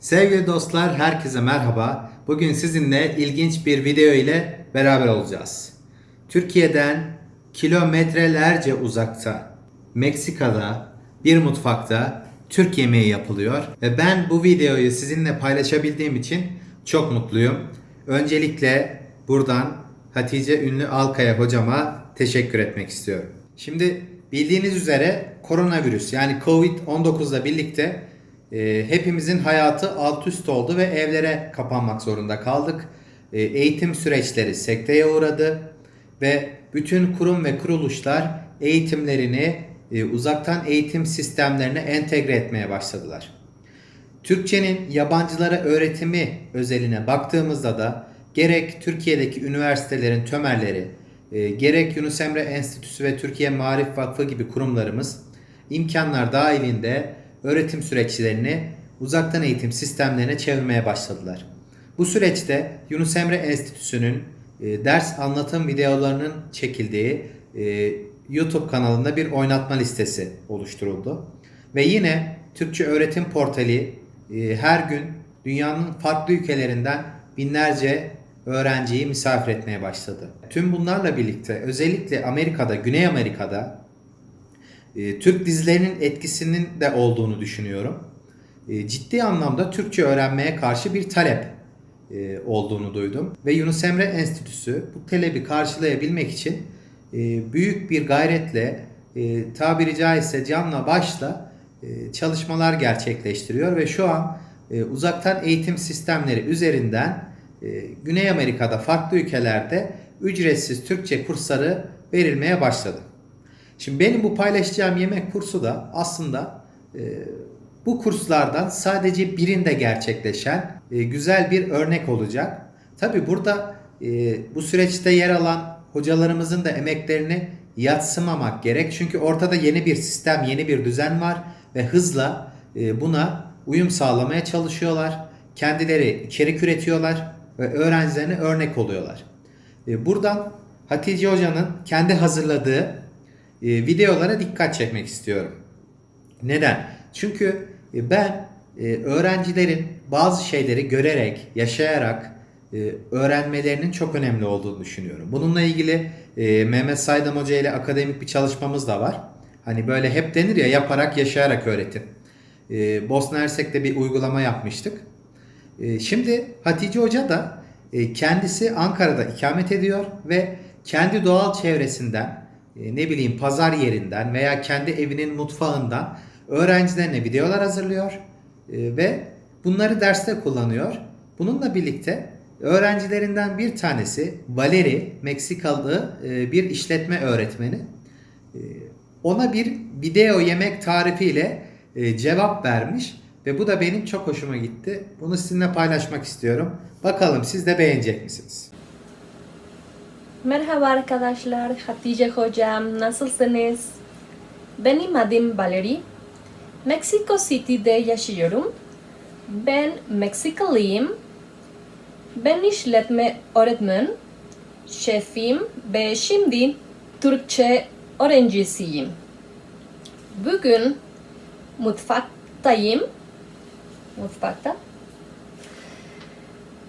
Sevgili dostlar, herkese merhaba. Bugün sizinle ilginç bir video ile beraber olacağız. Türkiye'den kilometrelerce uzakta, Meksika'da bir mutfakta Türk yemeği yapılıyor ve ben bu videoyu sizinle paylaşabildiğim için çok mutluyum. Öncelikle buradan Hatice Ünlü Alkaya hocama teşekkür etmek istiyorum. Şimdi bildiğiniz üzere koronavirüs yani Covid-19 ile birlikte e, hepimizin hayatı alt üst oldu ve evlere kapanmak zorunda kaldık. E, eğitim süreçleri sekteye uğradı ve bütün kurum ve kuruluşlar eğitimlerini e, uzaktan eğitim sistemlerine entegre etmeye başladılar. Türkçenin yabancılara öğretimi özeline baktığımızda da gerek Türkiye'deki üniversitelerin tömerleri, e, gerek Yunus Emre Enstitüsü ve Türkiye Marif Vakfı gibi kurumlarımız imkanlar dahilinde öğretim süreçlerini uzaktan eğitim sistemlerine çevirmeye başladılar. Bu süreçte Yunus Emre Enstitüsü'nün e, ders anlatım videolarının çekildiği e, YouTube kanalında bir oynatma listesi oluşturuldu. Ve yine Türkçe Öğretim Portali e, her gün dünyanın farklı ülkelerinden binlerce öğrenciyi misafir etmeye başladı. Tüm bunlarla birlikte özellikle Amerika'da, Güney Amerika'da e, Türk dizilerinin etkisinin de olduğunu düşünüyorum. E, ciddi anlamda Türkçe öğrenmeye karşı bir talep e, olduğunu duydum. Ve Yunus Emre Enstitüsü bu talebi karşılayabilmek için e, büyük bir gayretle e, tabiri caizse canla başla e, çalışmalar gerçekleştiriyor ve şu an e, uzaktan eğitim sistemleri üzerinden e, Güney Amerika'da farklı ülkelerde ücretsiz Türkçe kursları verilmeye başladı. Şimdi benim bu paylaşacağım yemek kursu da aslında e, bu kurslardan sadece birinde gerçekleşen e, güzel bir örnek olacak. Tabi burada e, bu süreçte yer alan hocalarımızın da emeklerini yatsımamak gerek. Çünkü ortada yeni bir sistem, yeni bir düzen var ve hızla e, buna uyum sağlamaya çalışıyorlar. Kendileri içerik üretiyorlar ve öğrencilerine örnek oluyorlar. E, buradan Hatice Hoca'nın kendi hazırladığı videolara dikkat çekmek istiyorum. Neden? Çünkü e, ben e, öğrencilerin bazı şeyleri görerek, yaşayarak e, öğrenmelerinin çok önemli olduğunu düşünüyorum. Bununla ilgili e, Mehmet Saydam Hoca ile akademik bir çalışmamız da var. Hani böyle hep denir ya yaparak, yaşayarak öğretin. E, Bosna Hersek'te bir uygulama yapmıştık. E, şimdi Hatice Hoca da e, kendisi Ankara'da ikamet ediyor ve kendi doğal çevresinden e, ne bileyim pazar yerinden veya kendi evinin mutfağından öğrencilerine videolar hazırlıyor e, ve bunları derste kullanıyor. Bununla birlikte öğrencilerinden bir tanesi Valeri Meksikalı e, bir işletme öğretmeni ona bir video yemek tarifiyle cevap vermiş ve bu da benim çok hoşuma gitti. Bunu sizinle paylaşmak istiyorum. Bakalım siz de beğenecek misiniz? Merhaba arkadaşlar, Hatice hocam, nasılsınız? Benim adım Valerie. Mexico City'de yaşıyorum. Ben Meksikalıyım. Ben işletme öğretmen, şefim ve şimdi Türkçe öğrencisiyim. Bugün mutfaktayım. Mutfakta.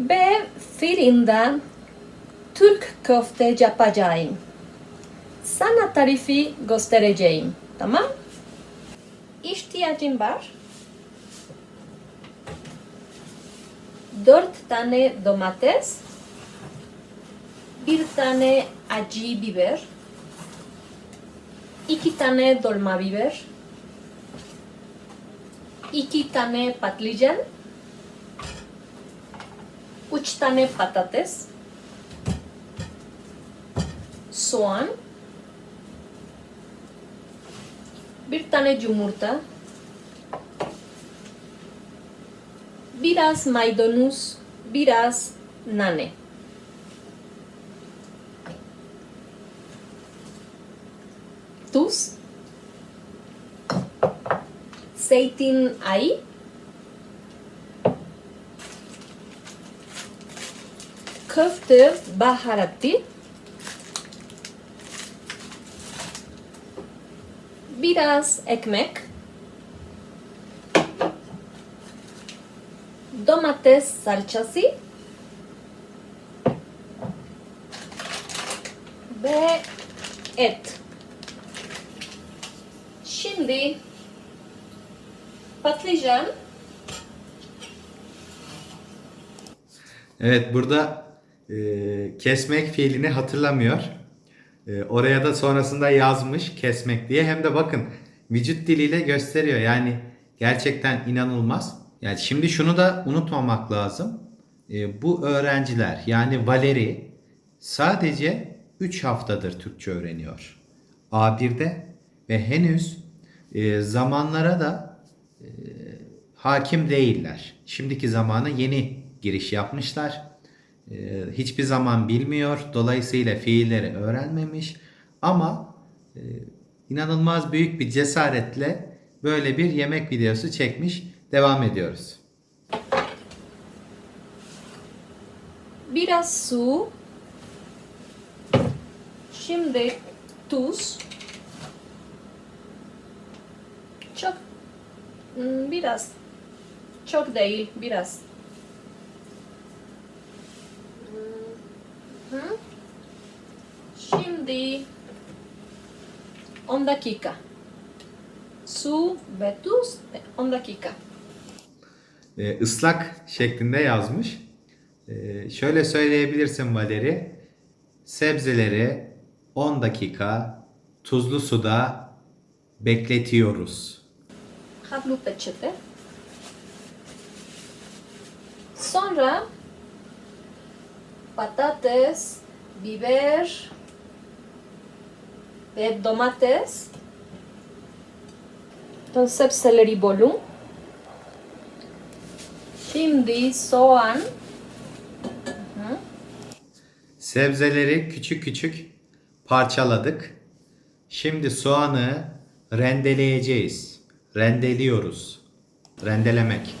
Ve fırında Türk köfte yapacağım. Sana tarifi göstereceğim. Tamam? İhtiyacım var. Dört tane domates. Bir tane acı biber. iki tane dolma biber. iki tane patlıcan. Üç tane patates soğan, bir tane yumurta, biraz maydanoz, biraz nane. Tuz, zeytinyağı, köfte baharatı, biraz ekmek, domates salçası ve et. Şimdi patlıcan Evet burada e, kesmek fiilini hatırlamıyor. E, oraya da sonrasında yazmış kesmek diye. Hem de bakın vücut diliyle gösteriyor. Yani gerçekten inanılmaz. Yani şimdi şunu da unutmamak lazım. E, bu öğrenciler yani Valeri sadece 3 haftadır Türkçe öğreniyor. A1'de ve henüz e, zamanlara da hakim değiller. Şimdiki zamana yeni giriş yapmışlar. Ee, hiçbir zaman bilmiyor. Dolayısıyla fiilleri öğrenmemiş. Ama e, inanılmaz büyük bir cesaretle böyle bir yemek videosu çekmiş. Devam ediyoruz. biraz su. Şimdi tuz. Çok hmm, biraz çok değil biraz. Hı. Şimdi 10 dakika. Su ve tuz ve 10 dakika. Ee, ıslak şeklinde yazmış. Ee, şöyle söyleyebilirsin Valeri. Sebzeleri 10 dakika tuzlu suda bekletiyoruz. Havlu peçete. Sonra patates, biber ve domates. Entonces celery bolum. Şimdi soğan. Hı. Sebzeleri küçük küçük parçaladık. Şimdi soğanı rendeleyeceğiz. Rendeliyoruz. Rendelemek.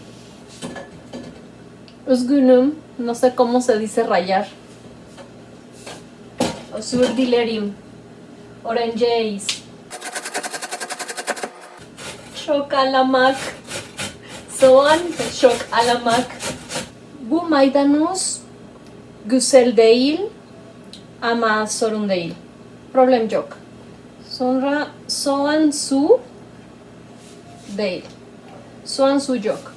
Üzgünüm. No sé cómo se dice rayar. Özür dilerim. Öğreneceğiz. Çok alamak. Soğan ve çok alamak. Bu maydanoz güzel değil ama sorun değil. Problem yok. Sonra soğan su değil. Soğan su yok.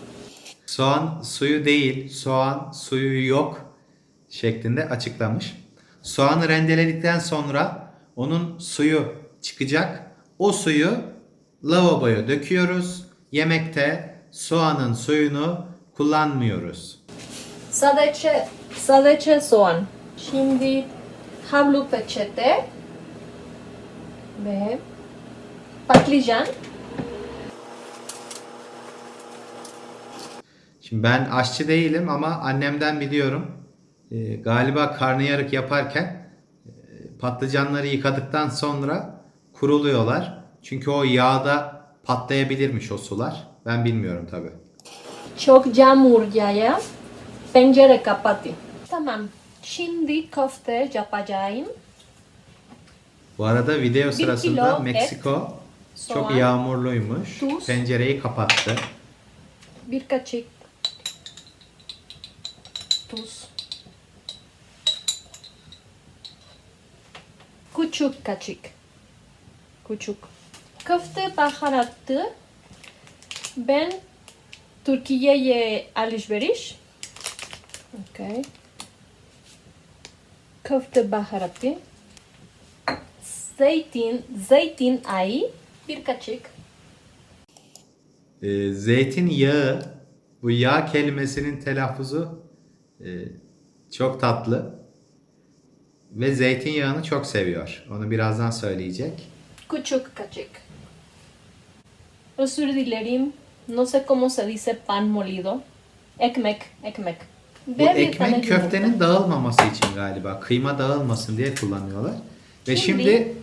Soğan suyu değil, soğan suyu yok şeklinde açıklamış. Soğanı rendeledikten sonra onun suyu çıkacak. O suyu lavaboya döküyoruz. Yemekte soğanın suyunu kullanmıyoruz. Sadece, sadece soğan. Şimdi havlu peçete ve patlıcan. Şimdi ben aşçı değilim ama annemden biliyorum. Ee, galiba karnıyarık yaparken e, patlıcanları yıkadıktan sonra kuruluyorlar. Çünkü o yağda patlayabilirmiş o sular. Ben bilmiyorum tabi. Çok yağmur yağıyor. Pencere kapatın. Tamam. Şimdi köfte yapacağım. Bu arada video sırasında kilo et, Meksiko çok soğan, yağmurluymuş. tuz. Pencereyi kapattı. Bir kaşık tuz. Küçük kaşık. Küçük. Köfte baharatı ben Türkiye'ye alışveriş. Okay. Köfte baharatı. Zeytin, zeytin ayı bir kaşık. Ee, zeytinyağı bu yağ kelimesinin telaffuzu çok tatlı. Ve zeytinyağını çok seviyor. Onu birazdan söyleyecek. Küçük kaşık. Özür dilerim. No sé cómo se dice pan molido. Ekmek, ekmek. Bu ekmek köftenin dağılmaması için galiba. Kıyma dağılmasın diye kullanıyorlar. Ve Şimdi- şimdi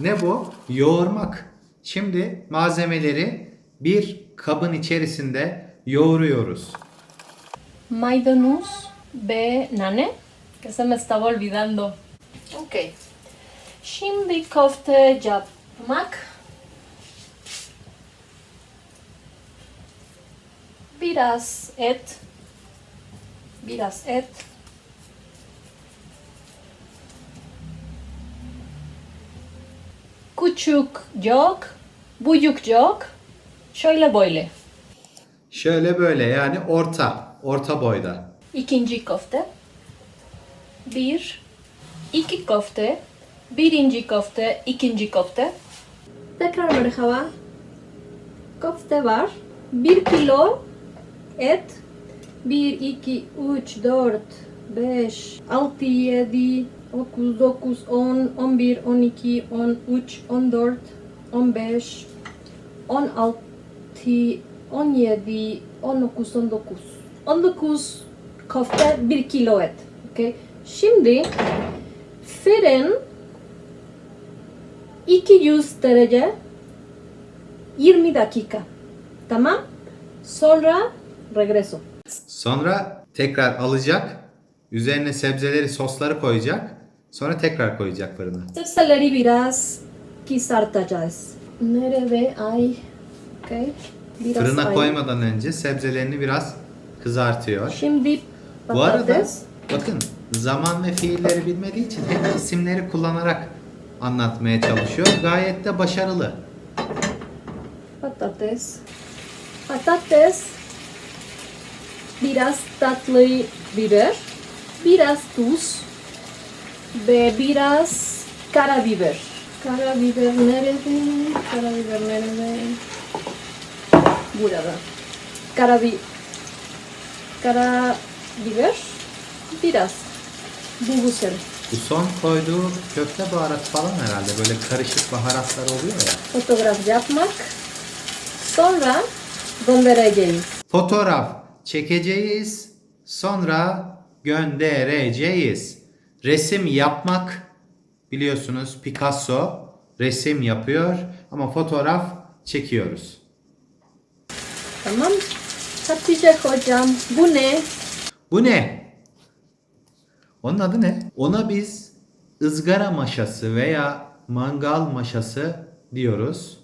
ne bu? Yoğurmak. Şimdi malzemeleri bir kabın içerisinde yoğuruyoruz. Maydanoz ve nane. Que se me estaba olvidando. Ok. Şimdi köfte yapmak. Biraz et. Biraz et. Küçük yok, büyük yok. Şöyle böyle. Şöyle böyle yani orta, orta boyda. İkinci köfte. Bir, iki köfte. Birinci köfte, ikinci köfte. Tekrar merhaba. Köfte var. Bir kilo et. Bir, iki, üç, dört, beş, altı, yedi, dokuz, dokuz, on, on bir, on iki, on üç, on dört, on beş, on altı, on yedi, on dokuz, on dokuz. On dokuz köfte, bir kilo et. Okay? Şimdi fırın 200 derece 20 dakika. Tamam? Sonra regreso. Sonra tekrar alacak. Üzerine sebzeleri, sosları koyacak. Sonra tekrar koyacak fırına. Sebzeleri biraz kızartacağız. Nerede ay? Okay. Biraz Fırına ay. koymadan önce sebzelerini biraz kızartıyor. Şimdi Bu arada bakın zaman ve fiilleri bilmediği için hep isimleri kullanarak anlatmaya çalışıyor. Gayet de başarılı. Patates. Patates. Biraz tatlı biber. Biraz tuz. Ve biraz karabiber. Karabiber nerede? Karabiber nerede? Burada. Karabi karabiber. Biraz. Bu güzel. Bu son koyduğu köfte baharat falan herhalde böyle karışık baharatlar oluyor ya. Fotoğraf yapmak. Sonra göndereceğiz. Fotoğraf çekeceğiz. Sonra göndereceğiz. Resim yapmak biliyorsunuz Picasso resim yapıyor ama fotoğraf çekiyoruz. Tamam. Hatice hocam bu ne? Bu ne? Onun adı ne? Ona biz ızgara maşası veya mangal maşası diyoruz.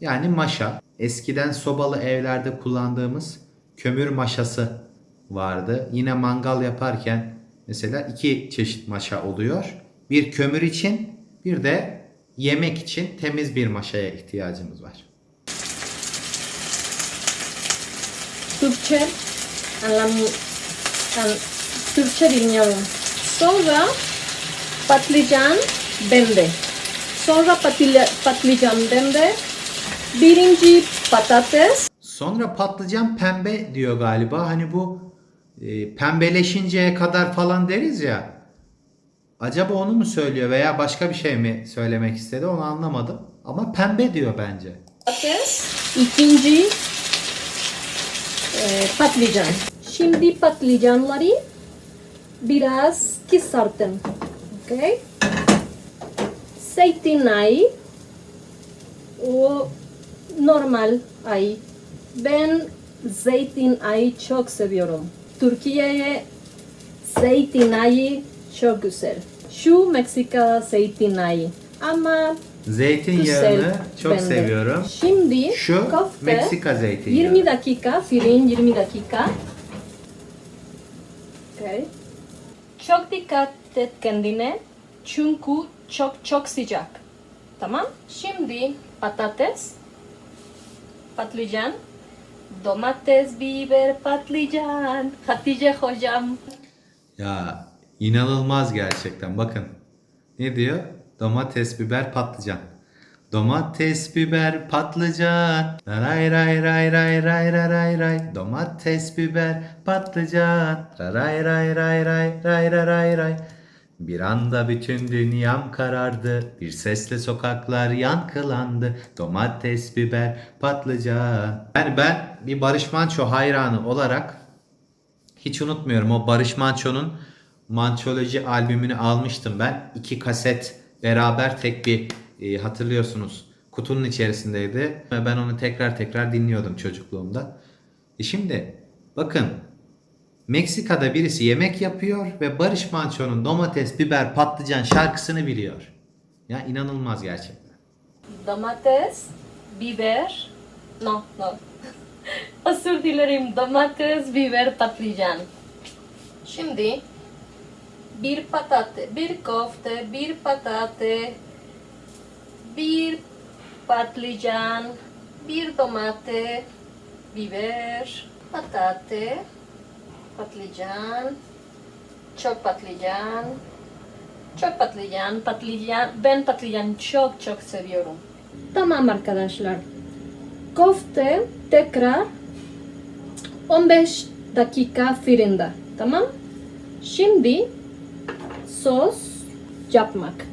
Yani maşa. Eskiden sobalı evlerde kullandığımız kömür maşası vardı. Yine mangal yaparken mesela iki çeşit maşa oluyor. Bir kömür için bir de yemek için temiz bir maşaya ihtiyacımız var. Türkçe anlam an, Türkçe bilmiyorum. Sonra patlıcan bende. Sonra patlıcan, patlıcan bende. Birinci patates. Sonra patlıcan pembe diyor galiba. Hani bu e, pembeleşinceye kadar falan deriz ya. Acaba onu mu söylüyor veya başka bir şey mi söylemek istedi onu anlamadım. Ama pembe diyor bence. Patates. İkinci e, patlıcan. Şimdi patlıcanları biraz kızartın. Okay? Zeytinyağı o normal ay. Ben zeytinyağı çok seviyorum. Türkiye'ye zeytinyağı çok güzel. Şu Meksika zeytinyağı. Ama Zeytinyağını çok bende. seviyorum. Şimdi Şu köfte Meksika zeytinyağı. 20 dakika, fırın 20 dakika. Okay. Çok dikkat et kendine. Çünkü çok çok sıcak. Tamam. Şimdi patates, patlıcan, domates, biber, patlıcan. Hatice hocam. Ya inanılmaz gerçekten. Bakın. Ne diyor? Domates, biber, patlıcan. Domates, biber, patlıcan. Ray ray ray ray ray ray ray ray. Domates, biber, patlıcan. Ray ray ray ray ray ray ray ray. Bir anda bütün dünyam karardı. Bir sesle sokaklar yankılandı. Domates, biber, patlıcan. Yani ben bir Barış Manço hayranı olarak hiç unutmuyorum o Barış Manço'nun Mançoloji albümünü almıştım ben. İki kaset beraber tek bir e, hatırlıyorsunuz kutunun içerisindeydi. Ve ben onu tekrar tekrar dinliyordum çocukluğumda. E şimdi bakın Meksika'da birisi yemek yapıyor ve Barış Manço'nun domates, biber, patlıcan şarkısını biliyor. Ya inanılmaz gerçekten. Domates, biber. No, no. Özür dilerim. Domates, biber, patlıcan. Şimdi bir patate, bir kofte, bir patate, bir patlıcan, bir domate, biber, patate, patlıcan, çok patlıcan, çok patlıcan, patlıcan, ben patlıcan çok çok seviyorum. Tamam arkadaşlar. Kofte tekrar 15 dakika fırında. Tamam? Şimdi sos yapmak.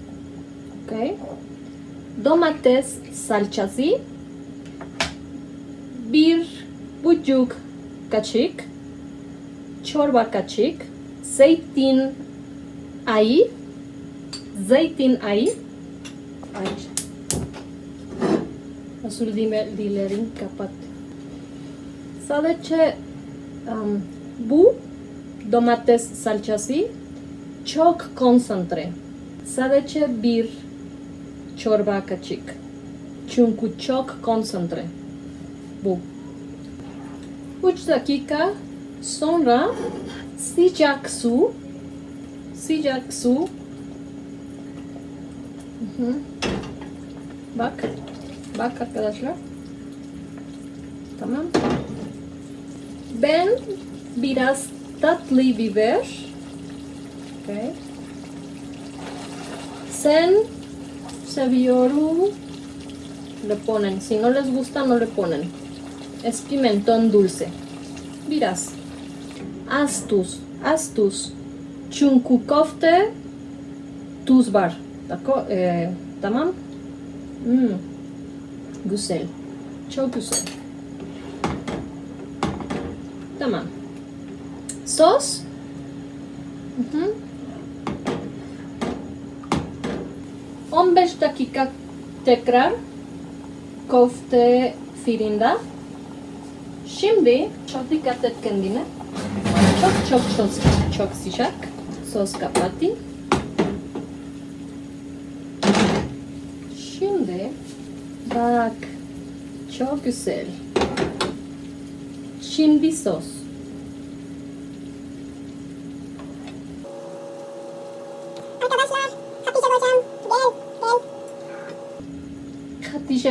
Okay? Domates salçası bir buçuk kaşık çorba kaşık zeytin ayı zeytin ayı ay dile- dilerim kapat. Sadece um, bu domates salçası çok konsantre. Sadece bir çorba kaşık. Çünkü çok konsantre. Bu. 3 dakika sonra sıcak su sıcak su bak bak arkadaşlar tamam ben biraz tatlı biber okay. sen seviyorum le ponen. Si no les gusta no le ponen. Es pimentón dulce. Biraz az tuz az tuz çünkü kofte tuz var Dako, e, tamam. Hmm. güzel. Çok güzel. Tamam. Sos. Hı hı. 15 dakika tekrar kofte fırında Şimdi çok dikkat et kendine. Çok çok çok çok sıcak. Sos kapatın. Şimdi bak çok güzel. Şimdi sos.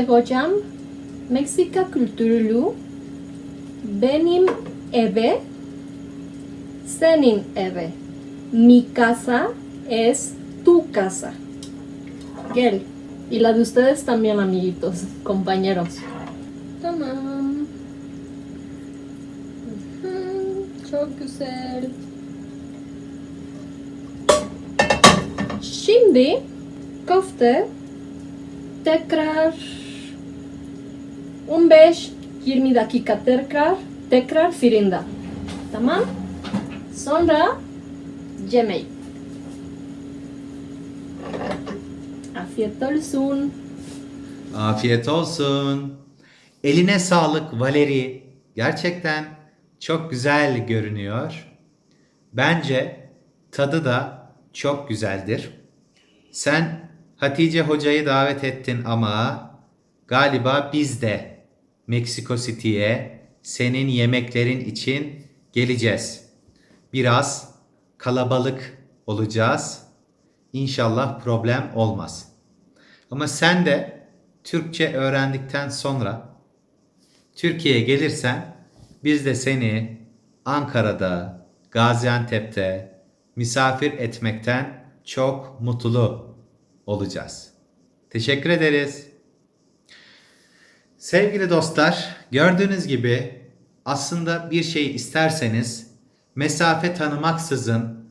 Hocam Meksika kültürlü benim eve senin eve. Mi casa es tu casa. Gel. Y la de ustedes también, amiguitos, compañeros. Tamam. Çok güzel. Şimdi köfte tekrar 15-20 dakika tekrar tekrar fırında. Tamam? Sonra yemek. Afiyet olsun. Afiyet olsun. Eline sağlık Valeri. Gerçekten çok güzel görünüyor. Bence tadı da çok güzeldir. Sen Hatice hocayı davet ettin ama galiba biz de Meksiko City'ye senin yemeklerin için geleceğiz. Biraz kalabalık olacağız. İnşallah problem olmaz. Ama sen de Türkçe öğrendikten sonra Türkiye'ye gelirsen biz de seni Ankara'da, Gaziantep'te misafir etmekten çok mutlu olacağız. Teşekkür ederiz. Sevgili dostlar, gördüğünüz gibi aslında bir şey isterseniz mesafe tanımaksızın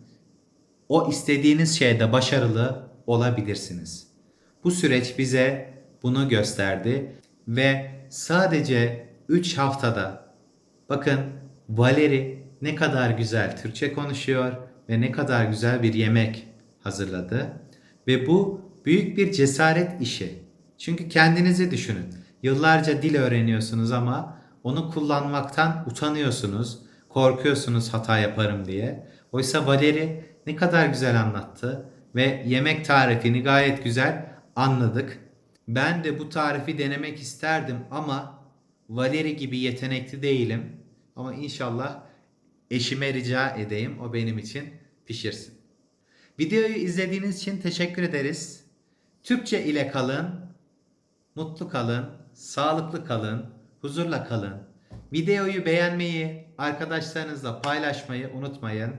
o istediğiniz şeyde başarılı olabilirsiniz. Bu süreç bize bunu gösterdi ve sadece 3 haftada bakın Valeri ne kadar güzel Türkçe konuşuyor ve ne kadar güzel bir yemek hazırladı. Ve bu büyük bir cesaret işi. Çünkü kendinizi düşünün. Yıllarca dil öğreniyorsunuz ama onu kullanmaktan utanıyorsunuz. Korkuyorsunuz hata yaparım diye. Oysa Valeri ne kadar güzel anlattı ve yemek tarifini gayet güzel anladık. Ben de bu tarifi denemek isterdim ama Valeri gibi yetenekli değilim. Ama inşallah eşime rica edeyim. O benim için pişirsin. Videoyu izlediğiniz için teşekkür ederiz. Türkçe ile kalın, mutlu kalın, sağlıklı kalın, huzurla kalın. Videoyu beğenmeyi, arkadaşlarınızla paylaşmayı unutmayın.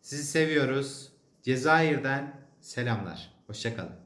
Sizi seviyoruz. Cezayir'den selamlar. Hoşçakalın.